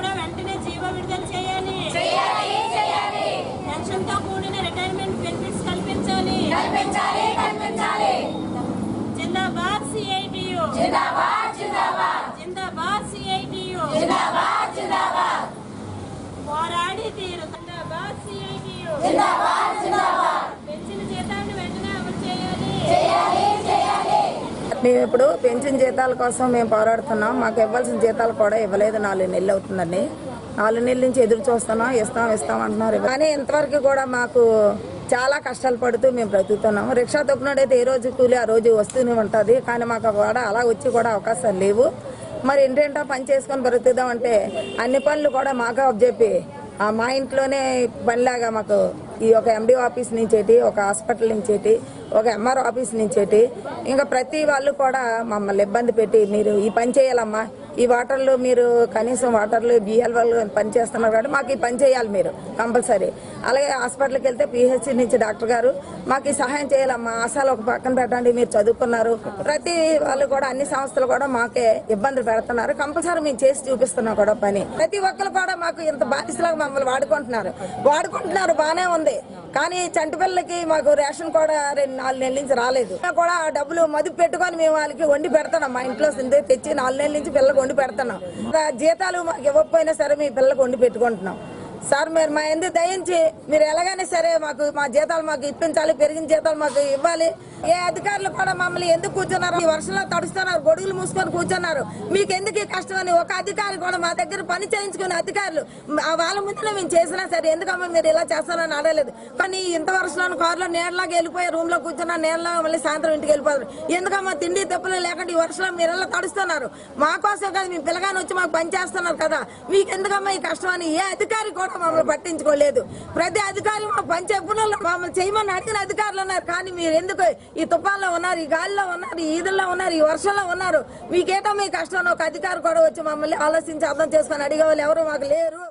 GO విడుదల చేయాలి. పెన్షన్తో కూడిన రిటైర్మెంట్ బెనిఫిట్స్ కల్పించాలి. జిందాబాద్ సిఐటియు. జిందాబాద్ సిఐటియు. పోరాడి తీరు. జిందాబాద్ సిఐటియు. మేము ఇప్పుడు పెన్షన్ జీతాల కోసం మేము పోరాడుతున్నాం. మాకు ఇవ్వాల్సిన జీతాలు కూడా ఇవ్వలేదు. నాలుగు నెలలు అవుతుందండి. నాలుగు నెలల నుంచి ఎదురు చూస్తున్నాం. ఇస్తాం ఇస్తాం అంటున్నారు. కానీ ఇంతవరకు కూడా మాకు చాలా కష్టాలు పడుతూ మేము బ్రతుకుతున్నాము. రిక్షా తొక్కినోడైతే ఏ రోజు కూలి ఆ రోజు వస్తూనే ఉంటుంది. కానీ మాకు కూడా అలా వచ్చి కూడా అవకాశాలు లేవు. మరి ఏంటంటే పని చేసుకొని బ్రతుకుదాం అంటే అన్ని పనులు కూడా మాకే చెప్పి మా ఇంట్లోనే పనిలాగా మాకు ఈ ఒక ఎండి ఆఫీస్ నుంచేటి ఒక హాస్పిటల్ నుంచేటి ఒక ఎంఆర్ ఆఫీస్ నుంచేటి ఇంకా ప్రతి వాళ్ళు కూడా మమ్మల్ని ఇబ్బంది పెట్టి మీరు ఈ పని చేయాలమ్మా ఈ వాటర్లు మీరు కనీసం వాటర్లు బిఎల్ వాళ్ళు పని చేస్తున్నారు కాబట్టి మాకు ఈ పని చేయాలి మీరు కంపల్సరీ. అలాగే హాస్పిటల్కి వెళ్తే పిహెచ్సి నుంచి డాక్టర్ గారు మాకు ఈ సహాయం చేయాలమ్మా ఆశాలు ఒక పక్కన పెట్టండి మీరు చదువుకున్నారు. ప్రతి వాళ్ళు కూడా అన్ని సంస్థలు కూడా మాకే ఇబ్బందులు పెడుతున్నారు. కంపల్సరీ మేము చేసి చూపిస్తున్నాం కూడా పని. ప్రతి ఒక్కరు కూడా మాకు ఇంత బాధితులుగా మమ్మల్ని వాడుకుంటున్నారు. వాడుకుంటున్నారు బాగానే ఉంది. కానీ చంటి పిల్లలకి మాకు రేషన్ కూడా రెండు నాలుగు నెలల నుంచి రాలేదు. కూడా ఆ డబ్బులు మదుపు పెట్టుకొని మేము వాళ్ళకి వండి పెడతాం మా ఇంట్లో సిందే తెచ్చి నాలుగు నెలల నుంచి పిల్లలకు వండి పెడుతున్నాం. జీతాలు మాకు ఇవ్వకపోయినా సరే మీ పిల్లలకు వండి పెట్టుకుంటున్నాం. సార్ మీరు మా ఎందుకు దయించి? మీరు ఎలాగైనా సరే మాకు మా జీతాలు మాకు ఇప్పించాలి పెరిగిన జీతాలు మాకు ఇవ్వాలి. ఏ అధికారులు కూడా మమ్మల్ని ఎందుకు కూర్చున్నారు? ఈ వర్షంలో తడుస్తున్నారు గొడుగులు మూసుకొని కూర్చున్నారు. మీకు ఎందుకు ఈ కష్టం అని ఒక అధికారి కూడా మా దగ్గర పని చేయించుకునే అధికారులు వాళ్ళ ముందులో మేము చేసినా సరే ఎందుకమ్మా మీరు ఇలా చేస్తారని అడగలేదు. కానీ ఇంత వర్షంలో కారులో నీళ్ళలాగా వెళ్ళిపోయి రూమ్లో కూర్చున్నా నీళ్ళ మళ్ళీ సాయంత్రం ఇంటికి వెళ్ళిపోతారు ఎందుకమ్మా తిండి తప్పులు లేకుండా ఈ వర్షంలో మీరు ఇలా తడుస్తున్నారు? మా కోసం కాదు మీ పిల్లగాని వచ్చి మాకు పని చేస్తున్నారు కదా. మీకు ఎందుకమ్మా ఈ కష్టం అని ఏ అధికారి కూడా మమ్మల్ని పట్టించుకోలేదు. ప్రతి అధికారి మాకు మమ్మల్ని చేయమని అడిగిన అధికారులు ఉన్నారు. కానీ మీరు ఎందుకు ఈ తుఫాన్లో ఉన్నారు ఈ గాలిలో ఉన్నారు ఈ ఈదుల్లో ఉన్నారు ఈ వర్షంలో ఉన్నారు? మీకేటో మీ కష్టం అని ఒక అధికారి కూడా వచ్చి మమ్మల్ని ఆలోచించి అర్థం చేసుకొని అడిగే వాళ్ళు ఎవరు మాకు లేరు.